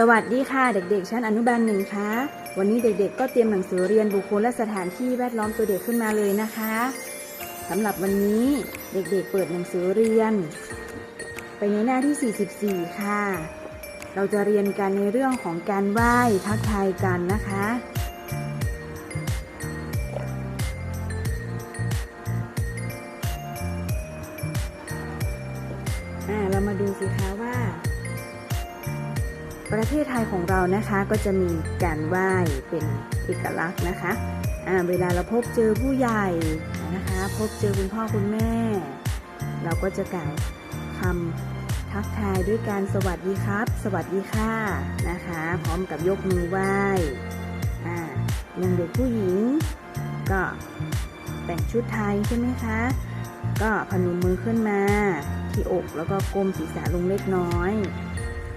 สวัสดีค่ะเด็กๆชั้นอนุบาลหนึ่งคะวันนี้เด็กๆ ก็เตรียมหนังสือเรียนบุคคลและสถานที่แวดล้อมตัวเด็กขึ้นมาเลยนะคะสำหรับวันนี้เด็กๆ เปิดหนังสือเรียน ไปในหน้าที่ 44 ค่ะ เราจะเรียนกันในเรื่องของการไหว้ทักทายกันนะคะอ่าเรามาดูสิคะว่า ประเทศไทยของเรานะคะก็จะมีการไหว้เป็นเอกลักษณ์นะคะเวลาเราพบเจอผู้ใหญ่นะคะ พบเจอคุณพ่อคุณแม่ เราก็จะกล่าวคำทักทายด้วยการสวัสดีครับ สวัสดีค่ะนะคะ พร้อมกับยกมือไหว้อ่าอย่างเด็กผู้หญิง ก็แต่งชุดไทยใช่ไหมคะ ก็พนมมือขึ้นมาที่อกแล้วก็ก้มศีรษะลงเล็กน้อย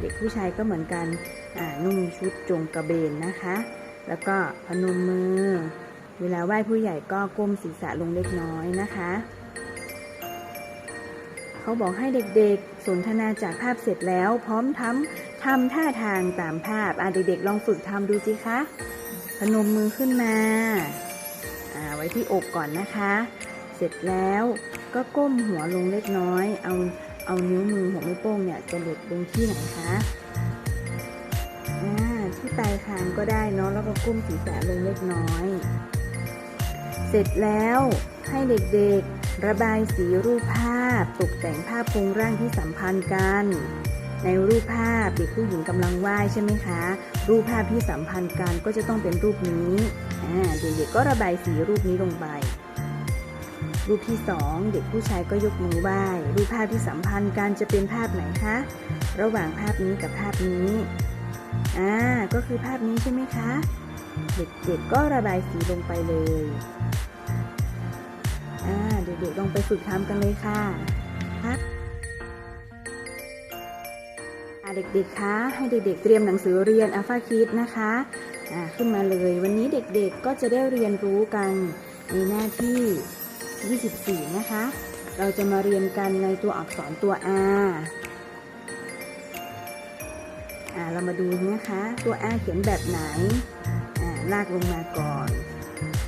เด็กผู้ชายก็เหมือนกันนุ่งชุดจงกระเบนนะคะ แล้วก็พนมมือ เวลาไหว้ผู้ใหญ่ก็ก้มศีรษะลงเล็กน้อยนะคะ เขาบอกให้เด็กๆ สนทนาจากภาพเสร็จแล้ว พร้อมทำทำท่าทางตามภาพอะเด็กๆลองฝึกทำดูสิคะพนมมือขึ้นมาอ่าไว้ที่อกก่อนนะคะ เสร็จแล้วก็ก้มหัวลงเล็กน้อย เอา เอานิ้วมือหัวไม่วโป้งเนี่ยจะหลุดลงที่ไหนคะที่ปลายคางก็ได้เนาะแล้วก็ก้มศีรษะลงเล็กน้อย เสร็จแล้วให้เด็กๆระบายสีรูปภาพ ตกแต่งภาพโครงร่างที่สัมพันธ์กัน ในรูปภาพเด็กผู้หญิงกำลังไหว้ใช่ไหมคะ รูปภาพที่สัมพันธ์กันก็จะต้องเป็นรูปนี้เด็กๆก็ระบายสีรูปนี้ลงไป รูปที่สองเด็กผู้ชายก็ยกมือไหว้รูปภาพที่สัมพันธ์กันจะเป็นภาพไหนคะระหว่างภาพนี้กับภาพนี้อ่าก็คือภาพนี้ใช่ไหมคะ เด็กๆก็ระบายสีลงไปเลยอ่าเด็กๆลองไปฝึกทำกันเลยค่ะครับเด็กๆ คะ ให้เด็กๆ เตรียมหนังสือเรียนอัลฟาคิดนะคะขึ้นมาเลย วันนี้เด็กๆ ก็จะได้เรียนรู้กันในหน้าที่ 24 นะคะ เราจะมาเรียนกันในตัวอักษรตัว R อ่าเรามาดูนะคะ ตัว R เขียนแบบไหน อ่าลากลงมาก่อน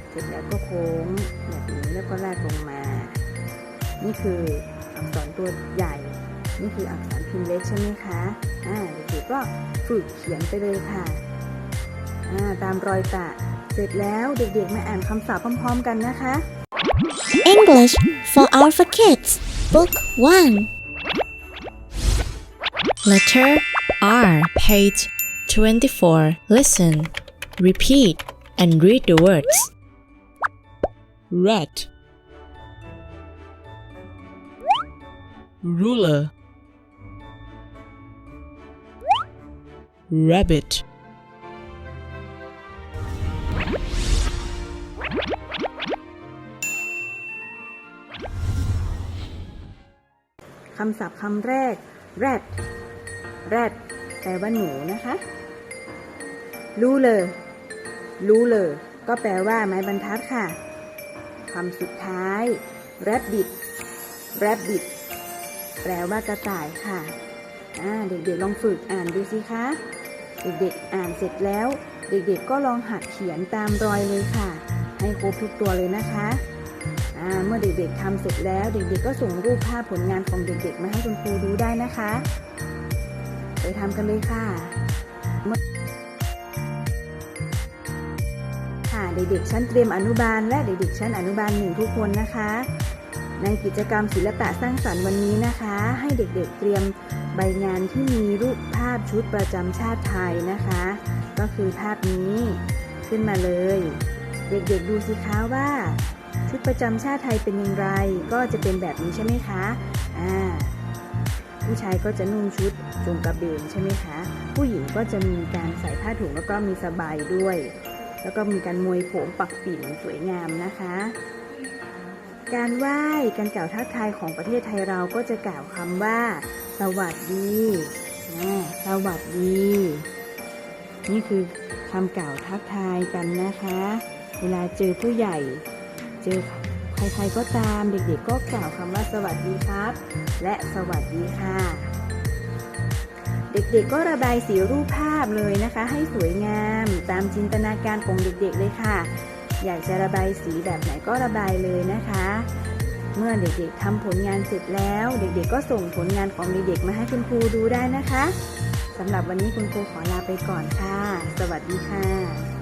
เสร็จแล้วก็โค้งแบบนี้แล้วก็ลากลงมา นี่คืออักษรตัวใหญ่ นี่คืออักษรพิมพ์เล็กใช่ไหมคะ อ่าเด็กๆก็ฝึกเขียนไปเลยค่ะ อ่าตามรอยตะ เสร็จแล้วเด็กๆมาอ่านคำศัพท์พร้อม ๆ กันนะคะ English for Alpha Kids, Book 1. Letter R, page 24. Listen, repeat, and read the words. rat ruler rabbit. ำศัพท์คำแรก rat rat แปลว่าหนูนะคะ รู้เลย รู้เลย ก็แปลว่าไม้บรรทัดค่ะคำสุดท้าย rabbit rabbit แปลว่ากระต่ายค่ะเด็กๆลองฝึกอ่านดูสิคะ เด็กๆอ่านเสร็จแล้ว เด็กๆก็ลองหัดเขียนตามรอยเลยค่ะ ให้ครบทุกตัวเลยนะคะ เมื่อเด็กๆทำเสร็จแล้ว เด็กๆก็ส่งรูปภาพผลงานของเด็กๆ มาให้คุณครูดูได้นะคะ ไปทำกันเลยค่ะค่ะเด็กๆชั้นเตรียมอนุบาล และเด็กๆชั้นอนุบาลหนึ่งทุกคนนะคะ ในกิจกรรมศิลปะสร้างสรรค์วันนี้นะคะ ให้เด็กๆเตรียมใบงานที่มีรูปภาพชุดประจำชาติไทยนะคะ ก็คือภาพนี้ขึ้นมาเลย เด็กๆดูสิคะว่า ชุดประจำชาติไทยเป็นอย่างไร ก็จะเป็นแบบนี้ใช่ไหมคะอ่าผู้ชายก็จะนุ่งชุดจงกระเบนใช่ไหมคะ ผู้หญิงก็จะมีการใส่ผ้าถุงแล้วก็มีสบายด้วย แล้วก็มีการมวยผมปักปิ่นสวยงามนะคะ การไหว้การกล่าวทักทายของประเทศไทยเราก็จะกล่าวคำว่า สวัสดี สวัสดี นี่คือคำกล่าวทักทายกันนะคะ เวลาเจอผู้ใหญ่ เจอใครๆก็ตามเด็กๆก็กล่าวคำว่าสวัสดีครับ และสวัสดีค่ะ เด็กๆก็ระบายสีรูปภาพเลยนะคะ ให้สวยงามตามจินตนาการของเด็กๆเลยค่ะ อยากจะระบายสีแบบไหนก็ระบายเลยนะคะ เมื่อเด็กๆทำผลงานเสร็จแล้ว เด็กๆก็ส่งผลงานของเด็กๆมาให้คุณครูดูได้นะคะสำหรับวันนี้คุณครูขอลาไปก่อนค่ะ สวัสดีค่ะ